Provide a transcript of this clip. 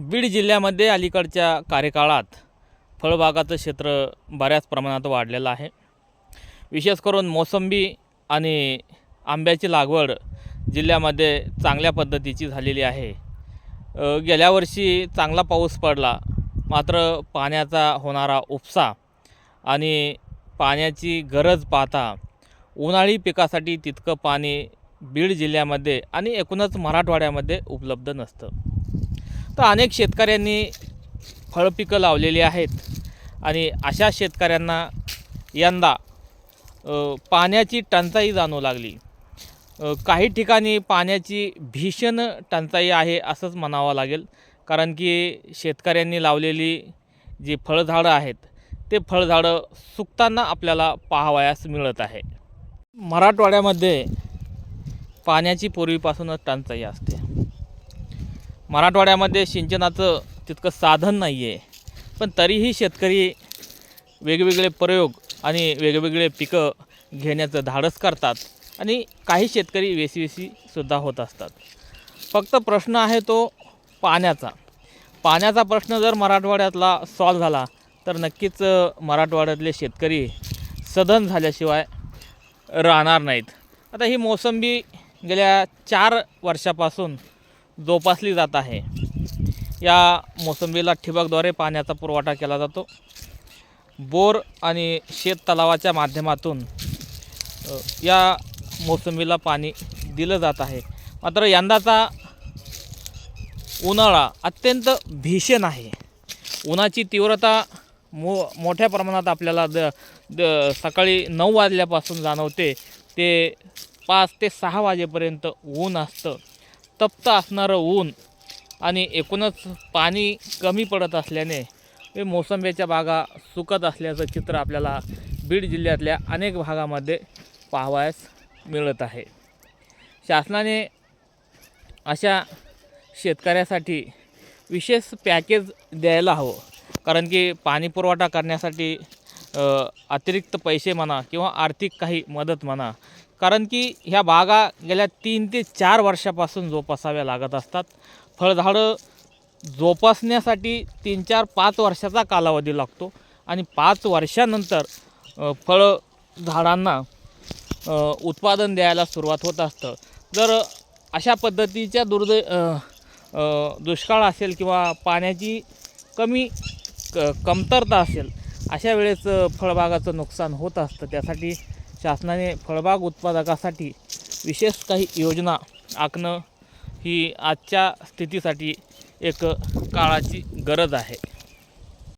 बीड जिल्ह्यामध्ये अलीकडच्या कार्यकाळात फळबागाचं क्षेत्र बऱ्याच प्रमाणात वाढलेलं आहे. विशेष करून मोसंबी आणि आंब्याची लागवड जिल्ह्यामध्ये चांगल्या पद्धतीची झालेली आहे. गेल्या वर्षी चांगला पाऊस पडला. मात्र पाण्याचा होणारा उपसा आणि पाण्याची गरज पाहता उन्हाळी पिकासाठी तितकं पाणी बीड जिल्ह्यामध्ये आणि एकूणच मराठवाड्यामध्ये उपलब्ध नसतं. तर अनेक शेतकऱ्यांनी फळपिकं लावलेली आहेत. आणि अशा शेतकऱ्यांना यंदा पाण्याची टंचाई जाणू लागली. काही ठिकाणी पाण्याची भीषण टंचाई आहे असंच म्हणावं लागेल. कारण की शेतकऱ्यांनी लावलेली जी फळझाडं आहेत ते फळझाडं सुकताना आपल्याला पाहावयास मिळत आहे. मराठवाड्यामध्ये पाण्याची पूर्वीपासूनच टंचाई असते. मराठवाड्यामध्ये सिंचनाचं तितकं साधन नाही आहे पण तरीही शेतकरी वेगवेगळे प्रयोग आणि वेगवेगळे पिकं घेण्याचं धाडस करतात आणि काही शेतकरी वेसीवेसीसुद्धा होत असतात. फक्त प्रश्न आहे तो पाण्याचा. पाण्याचा प्रश्न जर मराठवाड्यातला सॉल्व झाला तर नक्कीच मराठवाड्यातले शेतकरी सधन झाल्याशिवाय राहणार नाहीत. आता ही मोसंबी गेल्या चार वर्षापासून जोपासली जात आहे. या मोसंबीला ठिबकद्वारे पाण्याचा पुरवठा केला जातो. बोर आणि शेत तलावाच्या माध्यमातून या मोसंबीला पाणी दिलं जात आहे. मात्र यंदाचा उन्हाळा अत्यंत भीषण आहे. उन्हाची तीव्रता मो मोठ्या प्रमाणात आपल्याला द द सकाळी नऊ वाजल्यापासून जाणवते. ते पाच ते सहा वाजेपर्यंत ऊन असतं. तप्त असणारं ऊन आणि एकूणच पाणी कमी पडत असल्याने हे मोसंबीच्या बागा सुकत असल्याचं चित्र आपल्याला बीड जिल्ह्यातल्या अनेक भागामध्ये पाहावयास मिळत आहे. शासनाने अशा शेतकऱ्यासाठी विशेष पॅकेज द्यायला हवं कारण की पाणी पुरवठा करण्यासाठी अतिरिक्त पैसे म्हणा किंवा आर्थिक काही मदत म्हणा. कारण की ह्या बागा गेल्या तीन ते चार वर्षापासून जोपासाव्या लागत असतात. फळझाडं जोपासण्यासाठी तीन चार पाच वर्षाचा कालावधी लागतो आणि पाच वर्षानंतर फळ झाडांना उत्पादन द्यायला सुरुवात होत असतं. जर अशा पद्धतीच्या दुर्दै दुष्काळ असेल किंवा पाण्याची कमी क कमतरता असेल अशा वेळेस फळबागाचं नुकसान होत असतं. त्यासाठी शासनाने फळबाग उत्पादकासाठी विशेष काही योजना आखणं ही आजच्या स्थितीसाठी एक काळाची गरज आहे.